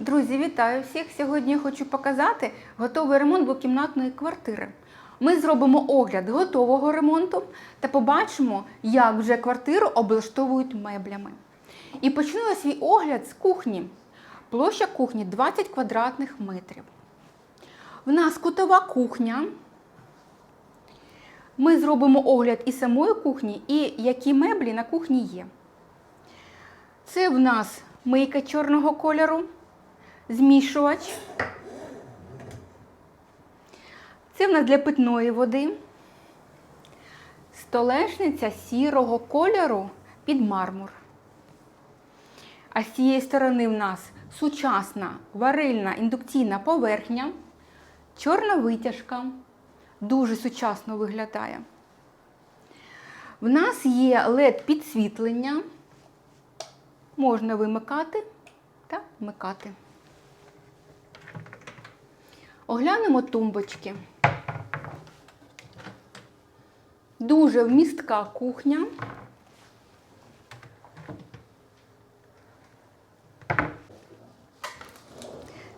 Друзі, вітаю всіх! Сьогодні я хочу показати готовий ремонт двокімнатної квартири. Ми зробимо огляд готового ремонту та побачимо, як вже квартиру облаштовують меблями. І почну я свій огляд з кухні. Площа кухні 20 квадратних метрів. В нас кутова кухня. Ми зробимо огляд і самої кухні, і які меблі на кухні є. Це в нас мийка чорного кольору, змішувач. Це в нас для питної води. Столешниця сірого кольору під мармур. А з цієї сторони в нас сучасна варильна індукційна поверхня, чорна витяжка. Дуже сучасно виглядає. В нас є LED підсвітлення. Можна вимикати та вмикати. Оглянемо тумбочки. Дуже вмістка кухня.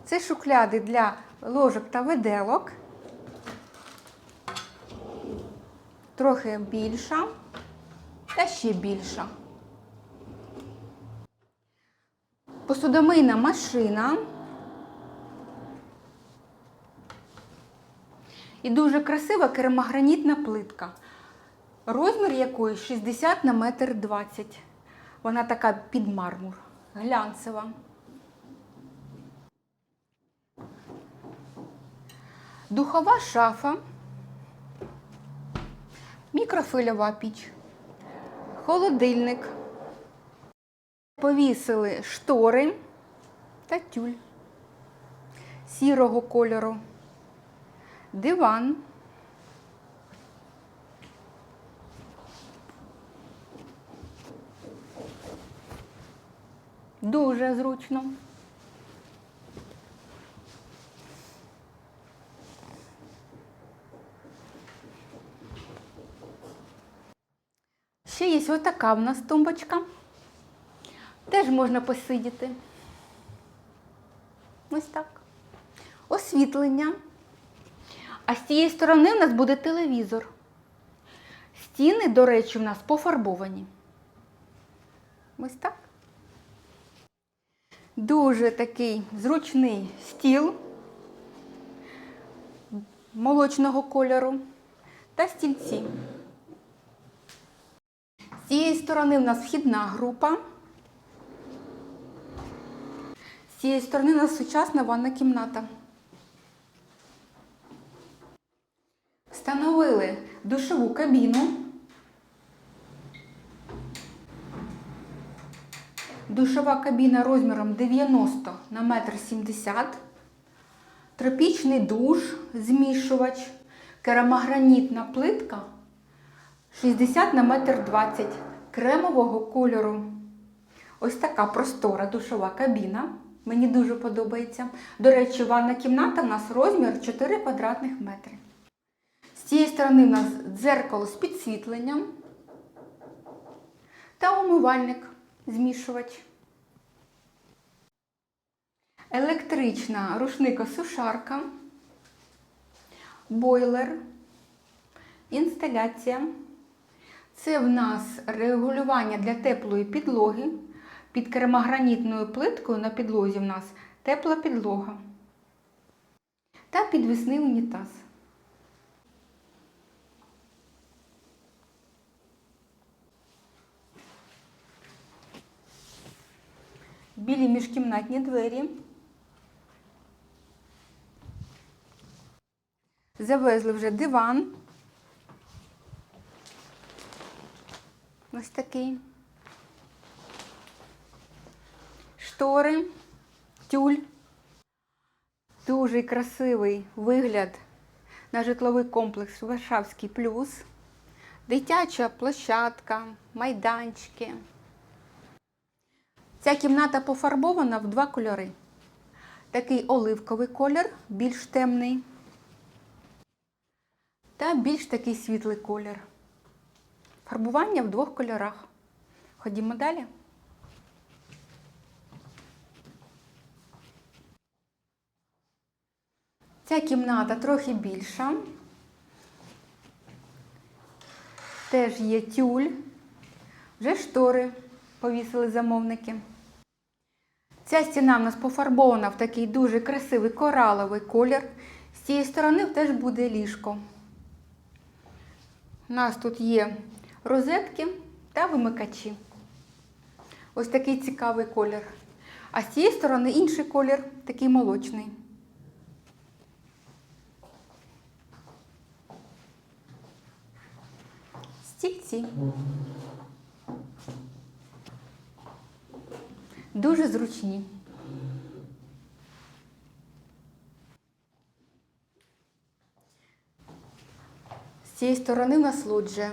Це шухляди для ложок та виделок. Трохи більша та ще більша. Посудомийна машина. І дуже красива керамогранітна плитка. Розмір якої 60 на метр 20. Вона така під мармур, глянцева. Духова шафа, мікрофильова піч, холодильник. Повісили штори та тюль сірого кольору, диван. Дуже зручно. Ще є ось така в нас тумбочка. Теж можна посидіти. Ось так. Освітлення. А з цієї сторони у нас буде телевізор. Стіни, до речі, у нас пофарбовані. Ось так. Дуже такий зручний стіл молочного кольору та стільці. З цієї сторони у нас вхідна група. З цієї сторони у нас сучасна ванна кімната. Встановили душову кабіну. Душова кабіна розміром 90 на 1,70 м. Тропічний душ, змішувач, керамогранітна плитка 60 на 1,20 м кремового кольору. Ось така простора душова кабіна. Мені дуже подобається. До речі, ванна кімната у нас розмір 4 квадратних метри. Цієї сторони у нас дзеркало з підсвітленням та умивальник, змішувач. Електрична рушникосушарка, бойлер, інсталяція. Це в нас регулювання для теплої підлоги. Під керамогранітною плиткою на підлозі в нас тепла підлога та підвісний унітаз. Білі міжкімнатні двері. Завезли вже диван. Ось такий. Штори, тюль. Дуже красивий вигляд на житловий комплекс Варшавський плюс. Дитяча площадка, майданчики. Ця кімната пофарбована в два кольори. Такий оливковий колір, більш темний. Та більш такий світлий колір. Фарбування в двох кольорах. Ходімо далі. Ця кімната трохи більша. Теж є тюль. Вже штори повісили замовники. Ця стіна в нас пофарбована в такий дуже красивий кораловий колір. З цієї сторони теж буде ліжко. У нас тут є розетки та вимикачі. Ось такий цікавий колір. А з цієї сторони інший колір, такий молочний. Стільці. Дуже зручні. З цієї сторони в нас лоджія.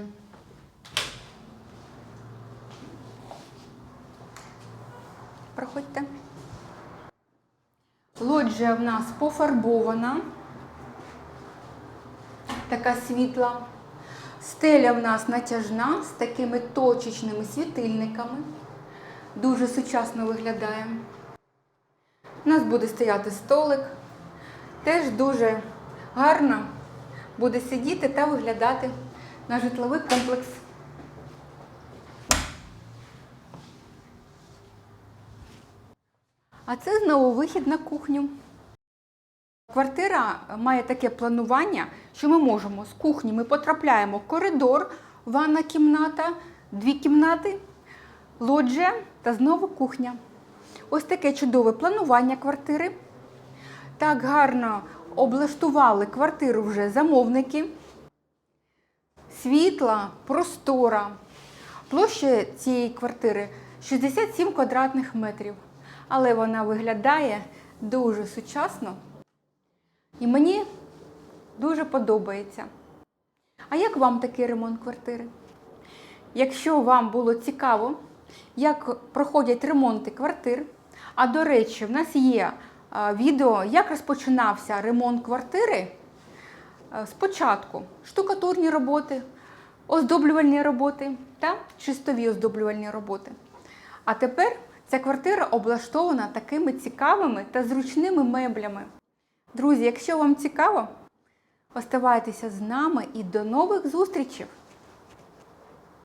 Проходьте. Лоджія в нас пофарбована. Така світла. Стеля в нас натяжна з такими точечними світильниками. Дуже сучасно виглядає. У нас буде стояти столик. Теж дуже гарно буде сидіти та виглядати на житловий комплекс. А це знову вихід на кухню. Квартира має таке планування, що ми можемо з кухні ми потрапляємо в коридор, ванна кімната, дві кімнати, лоджія та знову кухня. Ось таке чудове планування квартири. Так гарно облаштували квартиру вже замовники. Світла, простора. Площа цієї квартири 67 квадратних метрів. Але вона виглядає дуже сучасно. І мені дуже подобається. А як вам такий ремонт квартири? Якщо вам було цікаво, як проходять ремонти квартир, а до речі, в нас є відео, як розпочинався ремонт квартири спочатку штукатурні роботи, оздоблювальні роботи та чистові оздоблювальні роботи. А тепер ця квартира облаштована такими цікавими та зручними меблями. Друзі, якщо вам цікаво, оставайтеся з нами і до нових зустрічей!